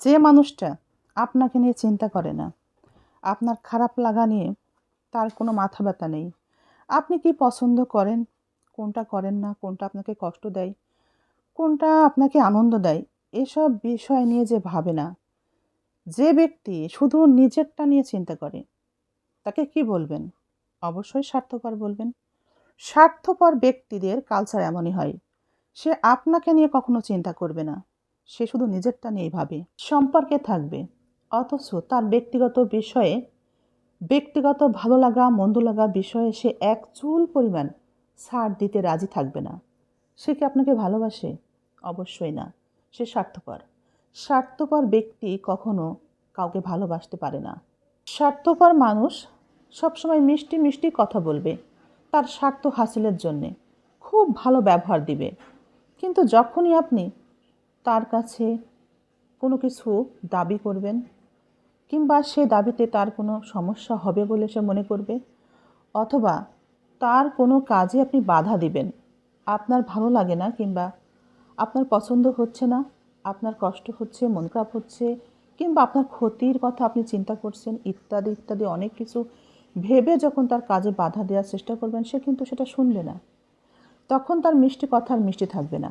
যে মানুষটা আপনাকে নিয়ে চিন্তা করে না, আপনার খারাপ লাগা নিয়ে তার কোনো মাথা ব্যথা নেই। আপনি কি পছন্দ করেন? কোনটা করেন না? কোনটা আপনাকে কষ্ট দেয়? কোনটা আপনাকে আনন্দ দেয়? এসব বিষয় নিয়ে যে ভাবে না। যে ব্যক্তি শুধু নিজেরটা নিয়ে চিন্তা করে, তাকে কি বলবেন? অবশ্যই স্বার্থপর বলবেন। স্বার্থপর ব্যক্তিদের কালচার এমনই হয়। সে আপনাকে নিয়ে কখনো চিন্তা করবে না। সে শুধু নিজেরটা নিয়েই ভাবে। সম্পর্কে থাকবে। অথচ তার ব্যক্তিগত বিষয়ে, ব্যক্তিগত ভালো লাগা, মন্দ লাগা বিষয়ে সে এক চুল পরিমাণ ছাড় দিতে রাজি থাকবে না। সে কি আপনাকে ভালোবাসে? অবশ্যই না। সে স্বার্থপর। স্বার্থপর ব্যক্তি কখনো কাউকে ভালোবাসতে পারে না। স্বার্থপর মানুষ সবসময় মিষ্টি মিষ্টি কথা বলবে তার স্বার্থ হাসিলের জন্যে। খুব ভালো ব্যবহার দিবে। কিন্তু যখনই আপনি তার কাছে কোনো কিছু দাবি করবেন কিংবা সে দাবিতে তার কোনো সমস্যা হবে বলে সে মনে করবে? অথবা তার কোনো কাজে আপনি বাধা দিবেন? আপনার ভালো লাগে না কিংবা আপনার পছন্দ হচ্ছে না, আপনার কষ্ট হচ্ছে, মন খারাপ হচ্ছে, কিংবা আপনার ক্ষতির কথা আপনি চিন্তা করছেন, ইত্যাদি ইত্যাদি অনেক কিছু ভেবে যখন তার কাজে বাধা দেওয়ার চেষ্টা করবেন, সে কিন্তু সেটা শুনবে না। তখন তার মিষ্টি কথা আর মিষ্টি থাকবে না।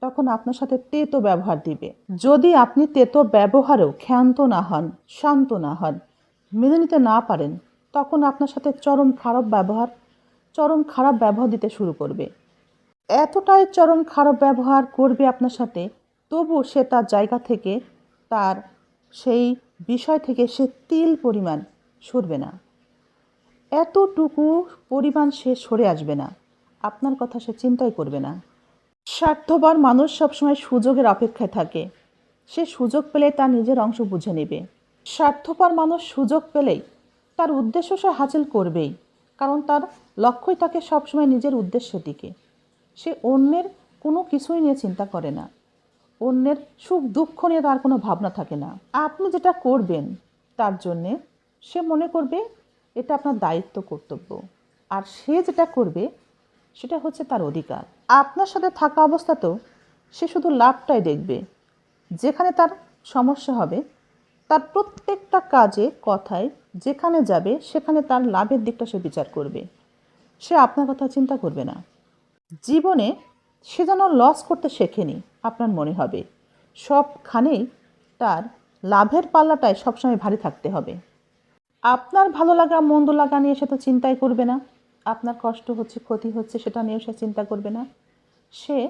তখন আপনার সাথে তেতো ব্যবহার দিবে। যদি আপনি তেতো ব্যবহারেও ক্ষান্ত না হন, শান্ত না হন, মেনে নিতে না পারেন, তখন আপনার সাথে চরম খারাপ ব্যবহার, চরম খারাপ ব্যবহার দিতে শুরু করবে। এতটাই চরম খারাপ ব্যবহার করবে আপনার সাথে, তবু সে তার জায়গা থেকে, তার সেই বিষয় থেকে সে তিল পরিমাণ সরবে না। এতটুকু পরিমাণ সে সরে আসবে না। আপনার কথা সে চিন্তাই করবে না। স্বার্থপর মানুষ সবসময় সুযোগের অপেক্ষায় থাকে। সে সুযোগ পেলে তার নিজের অংশ বুঝে নেবে। স্বার্থপর মানুষ সুযোগ পেলেই তার উদ্দেশ্য সে হাসিল করবেই, কারণ তার লক্ষ্যই থাকে সবসময় নিজের উদ্দেশ্যের দিকে সে অন্যের কোনো কিছুই নিয়ে চিন্তা করে না। অন্যের সুখ দুঃখ নিয়ে তার কোনো ভাবনা থাকে না। আপনি যেটা করবেন, তার জন্যে সে মনে করবে এটা আপনার দায়িত্ব, কর্তব্য। আর সে যেটা করবে, সেটা হচ্ছে তার অধিকার। আপনার সাথে থাকা অবস্থাতেও সে শুধু লাভটাই দেখবে। যেখানে তার সমস্যা হবে, তার প্রত্যেকটা কাজে, কথায়, যেখানে যাবে, সেখানে তার লাভের দিকটা সে বিচার করবে। সে আপনার কথা চিন্তা করবে না। জীবনে সে যেন লস করতে শেখেনি, আপনার মনে হবে। সবখানেই তার লাভের পাল্লাটায় সবসময় ভারী থাকতে হবে। আপনার ভালো লাগা, মন্দ লাগা নিয়ে সে তো চিন্তাই করবে না। আপনার কষ্ট হচ্ছে, ক্ষতি হচ্ছে, সেটা নিয়ে সে চিন্তা করবে না। সে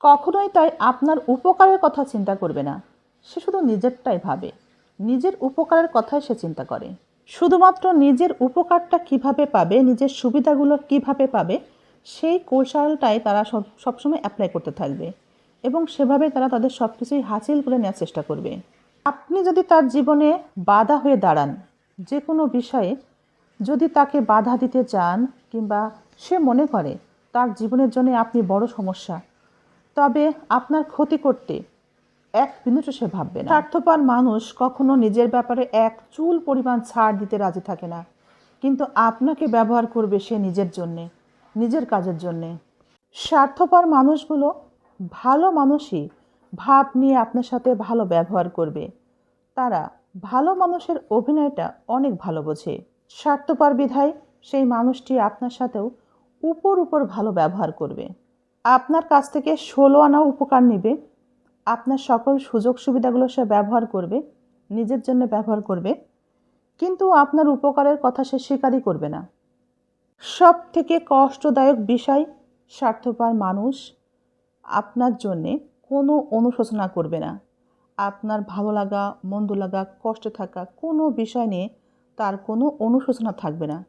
কখনোই তাই আপনার উপকারের কথা চিন্তা করবে না। সে শুধু নিজেরটাই ভাবে। নিজের উপকারের কথাই সে চিন্তা করে। শুধুমাত্র নিজের উপকারটা কীভাবে পাবে, নিজের সুবিধাগুলো কীভাবে পাবে, সেই কৌশলটাই তারা সব, সবসময় অ্যাপ্লাই করতে থাকবে। এবং সেভাবে তারা তাদের সব কিছুই হাসিল করে নেওয়ার চেষ্টা করবে। আপনি যদি তার জীবনে বাধা হয়ে দাঁড়ান যে কোনো বিষয়ে যদি তাকে বাধা দিতে চান কিংবা সে মনে করে তার জীবনের জন্য আপনি বড় সমস্যা, তবে আপনার ক্ষতি করতে এক মিনিটও সে ভাববে না। স্বার্থপর মানুষ কখনো নিজের ব্যাপারে এক চুল পরিমাণ ছাড় দিতে রাজি থাকে না। কিন্তু আপনাকে ব্যবহার করবে সে নিজের জন্যে, নিজের কাজের জন্যে। স্বার্থপর মানুষগুলো ভালো মানুষই ভাব নিয়ে আপনার সাথে ভালো ব্যবহার করবে। তারা ভালো মানুষের অভিনয়টা অনেক ভালো বোঝে। স্বার্থপর বিধায় সেই মানুষটি আপনার সাথেও উপর উপর ভালো ব্যবহার করবে। আপনার কাছ থেকে ষোলো আনা উপকার নেবে। আপনার সকল সুযোগ সুবিধাগুলো সে ব্যবহার করবে, নিজের জন্য ব্যবহার করবে। কিন্তু আপনার উপকারের কথা সে স্বীকারই করবে না। সব থেকে কষ্টদায়ক বিষয়, স্বার্থপর মানুষ আপনার জন্যে কোনো অনুশোচনা করবে না। আপনার ভালো লাগা, মন্দ লাগা, কষ্টে থাকা কোনো বিষয় নিয়ে তার কোনো অনুশোচনা থাকবে না।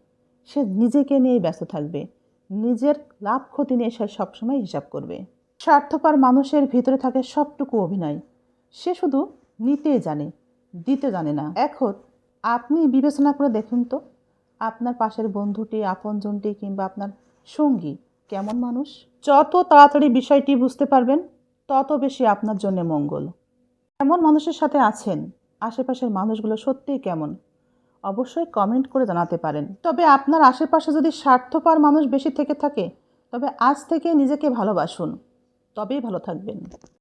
সে নিজেকে নিয়েই ব্যস্ত থাকবে। নিজের লাভ ক্ষতি নিয়ে সে সবসময় হিসাব করবে। স্বার্থপর মানুষের ভিতরে থাকে সবটুকু অভিনয়। সে শুধু নিতে জানে, দিতে জানে না। এখন আপনি বিবেচনা করে দেখুন তো, আপনার পাশের বন্ধুটি, আপনজনটি কিংবা আপনার সঙ্গী কেমন মানুষ? যত তাড়াতাড়ি বিষয়টি বুঝতে পারবেন, তত বেশি আপনার জন্য মঙ্গল। কেমন মানুষের সাথে আছেন? আশেপাশের মানুষগুলো সত্যিই কেমন? অবশ্যই কমেন্ট করে জানাতে পারেন। তবে আপনার আশেপাশে যদি স্বার্থপর মানুষ বেশি থেকে থাকে, তবে আজ থেকে নিজেকে ভালোবাসুন। তবেই ভালো থাকবেন।